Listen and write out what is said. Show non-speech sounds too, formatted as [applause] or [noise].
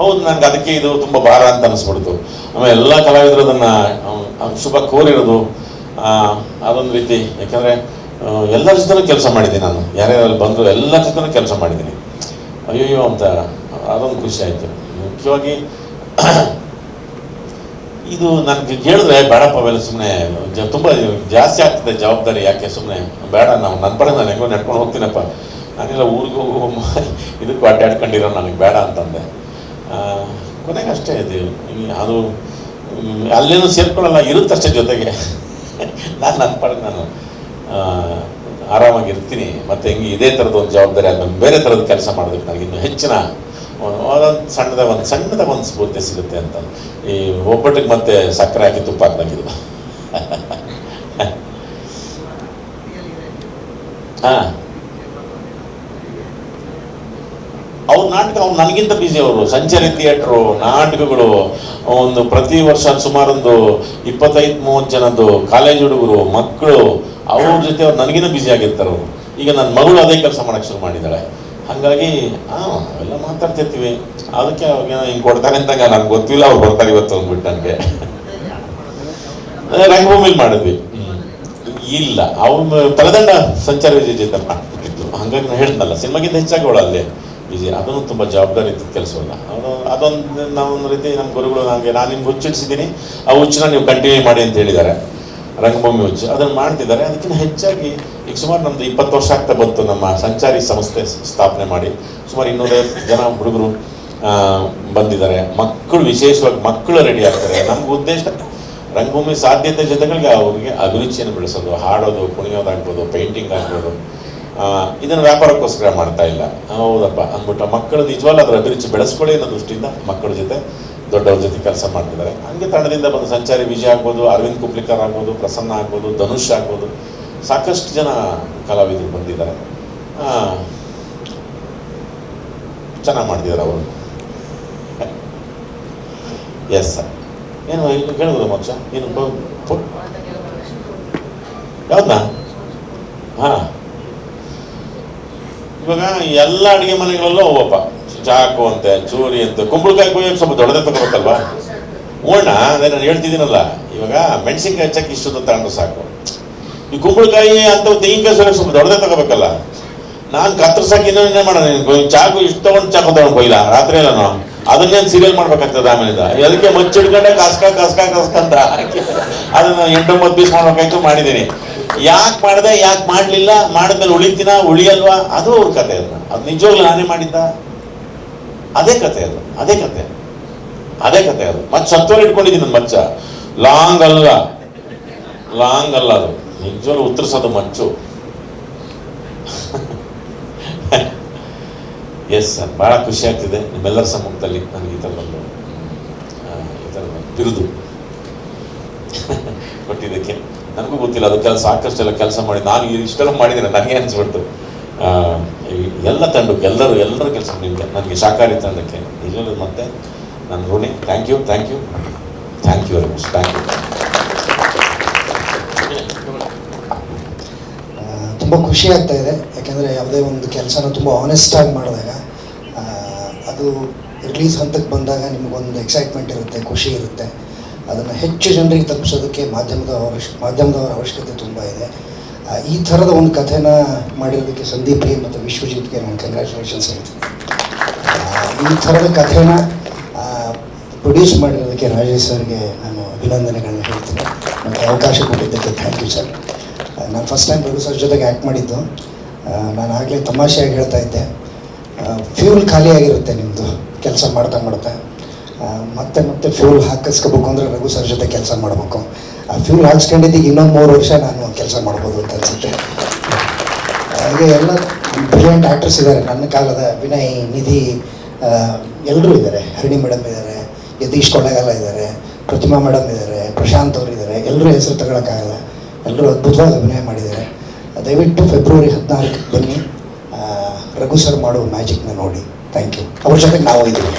ಹೌದು ನನಗೆ ಅದಕ್ಕೆ ಇದು ತುಂಬ ಭಾರ ಅಂತ ಅನಿಸ್ಬಿಡ್ತು. ಆಮೇಲೆ ಎಲ್ಲ ಕಲಾವಿದರು ಅದನ್ನು ಶುಭ ಕೋರಿರೋದು ಅದೊಂದು ರೀತಿ. ಯಾಕಂದರೆ ಎಲ್ಲರ ಜೊತೆನೂ ಕೆಲಸ ಮಾಡಿದ್ದೀನಿ ನಾನು. ಯಾರ್ಯಾರು ಬಂದರು ಎಲ್ಲರ ಜೊತೆನೂ ಕೆಲಸ ಮಾಡಿದ್ದೀನಿ. ಅಯ್ಯೋ ಅಂತ ಅದೊಂದು ಖುಷಿ ಆಯಿತು. ಮುಖ್ಯವಾಗಿ, [clears throat] ಇದು ನನಗೆ ಕೇಳಿದ್ರೆ ಬೇಡಪ್ಪ, ಅವೆಲ್ಲ ಸುಮ್ಮನೆ ತುಂಬ ಜಾಸ್ತಿ ಆಗ್ತದೆ ಜವಾಬ್ದಾರಿ. ಯಾಕೆ ಸುಮ್ಮನೆ ಬೇಡ, ನಾವು ನನ್ನ ಪರ ನಾನು ಹೆಂಗೋ ನಡ್ಕೊಂಡು ಹೋಗ್ತೀನಪ್ಪ. ನಾನೆಲ್ಲ ಊರಿಗೂ ಇದಕ್ಕೂ ಅಡ್ಡಾಡ್ಕೊಂಡಿರೋ ನನಗೆ ಬೇಡ ಅಂತಂದೆ. ಕೊನೆಗೆ ಅಷ್ಟೇ ಇದು ಅದು ಅಲ್ಲೇನು ಸೇರ್ಕೊಳ್ಳಲ್ಲ, ಇರುತ್ತಷ್ಟೇ ಜೊತೆಗೆ. ನಾನು ನನ್ನ ಪಾಡಿಗೆ ನಾನು ಆರಾಮಾಗಿರ್ತೀನಿ. ಮತ್ತು ಹೆಂಗೆ ಇದೇ ಥರದ ಒಂದು ಜವಾಬ್ದಾರಿ ಆದ್ಮೇಲೆ ಬೇರೆ ಥರದ ಕೆಲಸ ಮಾಡೋದಕ್ಕೆ ನನಗೆ ಇನ್ನೂ ಹೆಚ್ಚಿನ, ಒಂದು ಸಣ್ಣದ ಒಂದು ಸಣ್ಣದ ಒಂದು ಸ್ಫೂರ್ತಿ ಸಿಗುತ್ತೆ ಅಂತ. ಈ ಒಬ್ಬಟ್ಟಿಗೆ ಮತ್ತೆ ಸಕ್ಕರೆ ಹಾಕಿ ತುಪ್ಪ ಹಾಕ್ದಂಗಿದು [laughs] ಹಾಂ ಅವ್ರ ನಾಟಕ ಅವ್ರು ನನಗಿಂತ ಬಿಸಿ ಅವರು. ಸಂಚಾರಿ ಥಿಯೇಟ್ರು ನಾಟಕಗಳು, ಒಂದು ಪ್ರತಿ ವರ್ಷ ಸುಮಾರೊಂದು ಇಪ್ಪತ್ತೈದು, ಮೂವತ್ತು ಜನದ್ದು ಕಾಲೇಜ್ ಹುಡುಗರು, ಮಕ್ಕಳು, ಅವ್ರ ಜೊತೆ ಅವ್ರು ನನಗಿಂತ ಬ್ಯುಸಿ ಆಗಿರ್ತಾರೆ ಈಗ ನನ್ನ ಮಗಳು ಅದೇ ಕೆಲಸ ಮಾಡಕ್ಕೆ ಶುರು ಮಾಡಿದ್ದಾಳೆ. ಹಾಗಾಗಿ ಹಾಂ ಅವೆಲ್ಲ ಮಾತಾಡ್ತಿರ್ತೀವಿ. ಅದಕ್ಕೆ ಅವಾಗ ಹಿಂಗೆ ಕೊಡ್ತಾರೆ ಅಂತ ನನಗೆ ಗೊತ್ತಿಲ್ಲ ಅವ್ರು ಬರ್ತಾರೆ ಇವತ್ತು ಅಂದ್ಬಿಟ್ಟು ನನಗೆ. ರಂಗಭೂಮಿಲಿ ಮಾಡಿದ್ವಿ. ಇಲ್ಲ ಅವ್ನು ತಲೆದಂಡ ಸಂಚಾರ ವಿಜಯ ಜೊತೆ ಮಾಡ್ಬಿಟ್ಟಿತ್ತು ಹಾಗಾಗಿ ನಾನು ಹೇಳ್ದಲ್ಲ, ಸಿನಿಮಾಗಿಂತ ಹೆಚ್ಚಾಗಿ ಅವಳು ವಿಜಯ ಅದನ್ನು ತುಂಬ ಜವಾಬ್ದಾರಿ ಇತ್ತು ಕೆಲಸವಲ್ಲ ಅದು ಅದೊಂದು ನಾವು ಒಂದು ರೀತಿ ನಮ್ಮ ಗುರುಗಳು ನನಗೆ ನಾನು ನಿಮ್ಗೆ ಹುಚ್ಚಿಡಿಸಿದ್ದೀನಿ. ಆ ಹುಚ್ಚನ್ನ ನೀವು ಕಂಟಿನ್ಯೂ ಮಾಡಿ ಅಂತ ಹೇಳಿದ್ದಾರೆ. ರಂಗಭೂಮಿ ಹುಚ್ಚು. ಅದನ್ನು ಮಾಡ್ತಿದ್ದಾರೆ. ಅದಕ್ಕಿಂತ ಹೆಚ್ಚಾಗಿ ಈಗ ಸುಮಾರು ನಮ್ಮದು ಇಪ್ಪತ್ತು ವರ್ಷ ಆಗ್ತಾ ಬಂತು ನಮ್ಮ ಸಂಚಾರಿ ಸಂಸ್ಥೆ ಸ್ಥಾಪನೆ ಮಾಡಿ. ಸುಮಾರು ಇನ್ನೂರೈವತ್ತು ಜನ ಹುಡುಗರು ಬಂದಿದ್ದಾರೆ. ಮಕ್ಕಳು, ವಿಶೇಷವಾಗಿ ಮಕ್ಕಳು ರೆಡಿ ಆಗ್ತಾರೆ. ನಮ್ಗೆ ಉದ್ದೇಶ ರಂಗಭೂಮಿ ಸಾಧ್ಯತೆ ಜೊತೆಗಳಿಗೆ ಅವರಿಗೆ ಅಭಿರುಚಿಯನ್ನು ಬೆಳೆಸೋದು, ಹಾಡೋದು, ಕುಣಿಯೋದಾಗ್ಬೋದು ಪೇಂಟಿಂಗ್ ಆಗ್ಬೋದು. ಇದನ್ನು ವ್ಯಾಪಾರಕ್ಕೋಸ್ಕರ ಮಾಡ್ತಾ ಇಲ್ಲ. ಹೌದಪ್ಪ, ಅಂದ್ಬಿಟ್ಟು ಮಕ್ಕಳು ನಿಜವಾಗ್ಲೂ ಅದರ ಅಭಿರುಚಿ ಬೆಳೆಸ್ಕೊಳ್ಳಿ ಅನ್ನೋ ದೃಷ್ಟಿಯಿಂದ ಮಕ್ಕಳ ಜೊತೆ ದೊಡ್ಡವ್ರ ಜೊತೆ ಕೆಲಸ ಮಾಡ್ತಿದ್ದಾರೆ. ಹಂಗೆ ತಂಡದಿಂದ ಬಂದು ಸಂಚಾರಿ ವಿಜಯ್ ಆಗ್ಬೋದು, ಅರವಿಂದ್ ಕುಪ್ಲಿಕರ್ ಆಗ್ಬೋದು, ಪ್ರಸನ್ನ ಆಗ್ಬೋದು, ಧನುಷ್ ಆಗ್ಬೋದು, ಸಾಕಷ್ಟು ಜನ ಕಲಾವಿದರು ಬಂದಿದ್ದಾರೆ. ಚೆನ್ನಾಗಿ ಮಾಡ್ತಿದ್ದಾರೆ ಅವರು. ಎಸ್ ಸರ್ ಏನು ಕೇಳ್ಬೋದು ಮೋಕ್ಷ? ಏನು ಯಾವ್ದಾ ಹಾಂ. ಇವಾಗ ಎಲ್ಲ ಅಡುಗೆ ಮನೆಗಳಲ್ಲೂ ಹೋಗಪ್ಪ ಚಾಕು ಅಂತೆ, ಚೂರಿ ಅಂತ, ಕುಂಬಳಕಾಯಿ ಕೊಯ್ಯೋಕೆ ಸ್ವಲ್ಪ ದೊಡ್ಡದೇ ತಗೋಬೇಕಲ್ವಾ? ಓಣ ಅದೇ ನಾನು ಹೇಳ್ತಿದ್ದೀನಲ್ಲ, ಇವಾಗ ಮೆಣಸಿನ್ಕಾಯಿ ಹಚ್ಚಕ್ಕೆ ಇಷ್ಟು ತಗೊಂಡ್ರೆ ಸಾಕು. ಈ ಕುಂಬಳಕಾಯಿ ಅಂತ ತೆಂಗಿನಕಾಯಿ ಸ್ವಲ್ಪ ಸ್ವಲ್ಪ ದೊಡ್ಡದೇ ತಗೋಬೇಕಲ್ಲ? ನಾನು ಕತ್ತರ್ಸಕ್ಕೆ ಇನ್ನೇನೇ ಮಾಡೋಣ ಚಾಕು ಇಷ್ಟು ತಗೊಂಡು ಚಾಕು ತಗೊಂಡು ಕೊಯ್ಲ ರಾತ್ರಿ ಎಲ್ಲ ನಾನು. ಅದನ್ನೇನು ಸೀರಿಯಲ್ ಮಾಡ್ಬೇಕಾಗ್ತದೆ ಆಮೇಲಿಂದ? ಅದಕ್ಕೆ ಮಚ್ಚಿಡ್ಕೊಂಡೆ ಕಾಸ್ಕ ಕಾಸ್ಕ ಕಾಸ್ಕ ಅಂತ ಅದನ್ನ ಎಂಟೊಂಬತ್ತು ಪೀಸ್ ಮಾಡ್ಬೇಕಾಯ್ತು ಮಾಡಿದ್ದೀನಿ. ಯಾಕೆ ಮಾಡಿದೆ, ಯಾಕೆ ಮಾಡಲಿಲ್ಲ, ಮಾಡಿದ್ಮೇಲೆ ಉಳಿತೀನ, ಉಳಿಯಲ್ವಾ? ಅದು ಅವ್ರ ಕತೆ ಅದು ಅದು ನಿಜವಾಗ್ಲೂ ನಾನೇ ಮಾಡಿದ್ದ? ಅದೇ ಕತೆ ಅದು, ಅದೇ ಕತೆ. ಅದೇ ಕತೆ ಅದು. ಮತ್ತೆ ಸತ್ವರ ಇಟ್ಕೊಂಡಿದ್ದೀನಿ ನನ್ನ ಮಚ್ಚ. ಲಾಂಗ್ ಅಲ್ಲ. ಲಾಂಗ್ ಅಲ್ಲ ಅದು. ನಿಜವಾಗ್ಲೂ ಉತ್ತರಿಸೋದು ಮಚ್ಚು. ಎಸ್ ಸರ್ ಭಾಳ ಖುಷಿ ಆಗ್ತಿದೆ. ನಿಮ್ಮೆಲ್ಲರ ಸಮ್ಮುಖದಲ್ಲಿ ನನಗೆ ಈ ಥರದೊಂದು ಈ ಥರದ ಬಿರುದು. [laughs] ಕೊಟ್ಟಿದ್ದಕ್ಕೆ. ನನಗೂ ಗೊತ್ತಿಲ್ಲ, ಅದು ಕೆಲಸ ಸಾಕಷ್ಟೆಲ್ಲ ಕೆಲಸ ಮಾಡಿ, ನಾನು ಇಷ್ಟೆಲ್ಲ ಮಾಡಿದ್ದೀನಿ, ನನಗೆ ಅನಿಸ್ಬಿಡ್ತು. ಎಲ್ಲ ತಂಡಕ್ಕೆ ಎಲ್ಲರೂ ಎಲ್ಲರೂ ಕೆಲಸ ನಿಮಗೆ, ನನಗೆ ಸಹಕಾರಿ ತಂಡಕ್ಕೆ. ನಿಜವಲ್ಲೂ ಮತ್ತೆ, ನನ್ನ ಋಣಿ thank you thank you thank you very much thank you ತುಂಬ ಖುಷಿ ಆಗ್ತಾ ಇದೆ, ಯಾಕೆಂದರೆ ಯಾವುದೇ ಒಂದು ಕೆಲಸನ ತುಂಬ ಆನೆಸ್ಟಾಗಿ ಮಾಡಿದಾಗ ಅದು ರಿಲೀಸ್ ಹಂತಕ್ಕೆ ಬಂದಾಗ ನಿಮಗೊಂದು ಎಕ್ಸೈಟ್ಮೆಂಟ್ ಇರುತ್ತೆ, ಖುಷಿ ಇರುತ್ತೆ. ಅದನ್ನು ಹೆಚ್ಚು ಜನರಿಗೆ ತಲುಪಿಸೋದಕ್ಕೆ ಮಾಧ್ಯಮದ ಅವಶ್ಯ, ಮಾಧ್ಯಮದವರ ಅವಶ್ಯಕತೆ ತುಂಬ ಇದೆ. ಈ ಥರದ ಒಂದು ಕಥೆನ ಮಾಡಿರೋದಕ್ಕೆ ಸಂದೀಪ್ಗೆ ಮತ್ತು ವಿಶ್ವಜಿತ್ಗೆ ನಾನು ಕಂಗ್ರ್ಯಾಚುಲೇಷನ್ಸ್ ಹೇಳ್ತೀನಿ. ಈ ಥರದ ಕಥೆನ ಪ್ರೊಡ್ಯೂಸ್ ಮಾಡಿರೋದಕ್ಕೆ ರಾಜೇಶ್ ಸರ್ಗೆ ನಾನು ಅಭಿನಂದನೆಗಳನ್ನ ಹೇಳ್ತೀನಿ. ನನಗೆ ಅವಕಾಶ ಕೊಟ್ಟಿದ್ದಕ್ಕೆ ಥ್ಯಾಂಕ್ ಯು ಸರ್ ನಾನು ಫಸ್ಟ್ ಟೈಮ್ ಪ್ರೊಡ್ಯೂಸರ್ ಸರ್ ಜೊತೆಗೆ ಆ್ಯಕ್ಟ್ ಮಾಡಿದ್ದು. ನಾನು ಆಗಲೇ ತಮಾಷೆಯಾಗಿ ಹೇಳ್ತಾ ಇದ್ದೆ. ಫ್ಯೂಲ್ ಖಾಲಿಯಾಗಿರುತ್ತೆ ನಿಮ್ಮದು ಕೆಲಸ ಮಾಡ್ತಾ ಮಾಡ್ತಾ. ಮತ್ತೆ ಮತ್ತೆ ಫ್ಯೂಲ್ ಹಾಕಿಸ್ಕೋಬೇಕು ಅಂದರೆ ರಘು ಸರ್ ಜೊತೆ ಕೆಲಸ ಮಾಡಬೇಕು. ಆ ಫ್ಯೂಲ್ ಹಾಕ್ಸ್ಕೊಂಡಿದ್ದೀಗ ಇನ್ನೊಂದು ಮೂರು ವರ್ಷ ನಾನು ಕೆಲಸ ಮಾಡ್ಬೋದು ಅಂತ ಅನಿಸುತ್ತೆ. ಹಾಗೆ ಎಲ್ಲ ಬ್ರಿಲಿಯಂಟ್ ಆ್ಯಕ್ಟರ್ಸ್ ಇದ್ದಾರೆ. ನನ್ನ ಕಾಲದ ವಿನಯ್, ನಿಧಿ ಎಲ್ಲರೂ ಇದ್ದಾರೆ. ಹರಿಣಿ ಮೇಡಮ್ ಇದ್ದಾರೆ, ಯತೀಶ್ ಕೊಳ್ಳೇಗಾಲ ಇದ್ದಾರೆ, ಪ್ರತಿಮಾ ಮೇಡಮ್ ಇದ್ದಾರೆ, ಪ್ರಶಾಂತ್ ಅವರು ಇದ್ದಾರೆ. ಎಲ್ಲರೂ ಹೆಸರು ತಗೊಳಕ್ಕಾಗಲ್ಲ. ಎಲ್ಲರೂ ಅದ್ಭುತವಾಗಿ ಅಭಿನಯ ಮಾಡಿದ್ದಾರೆ. ದಯವಿಟ್ಟು ಫೆಬ್ರವರಿ ಹದಿನಾಲ್ಕಕ್ಕೆ ಬನ್ನಿ. ರಘು ಸರ್ ಮಾಡೋ ಮ್ಯಾಜಿಕ್ನ ನೋಡಿ. ಥ್ಯಾಂಕ್ ಯು ಅವ್ರ ಜೊತೆಗೆ ನಾವು ಇದ್ದೀವಿ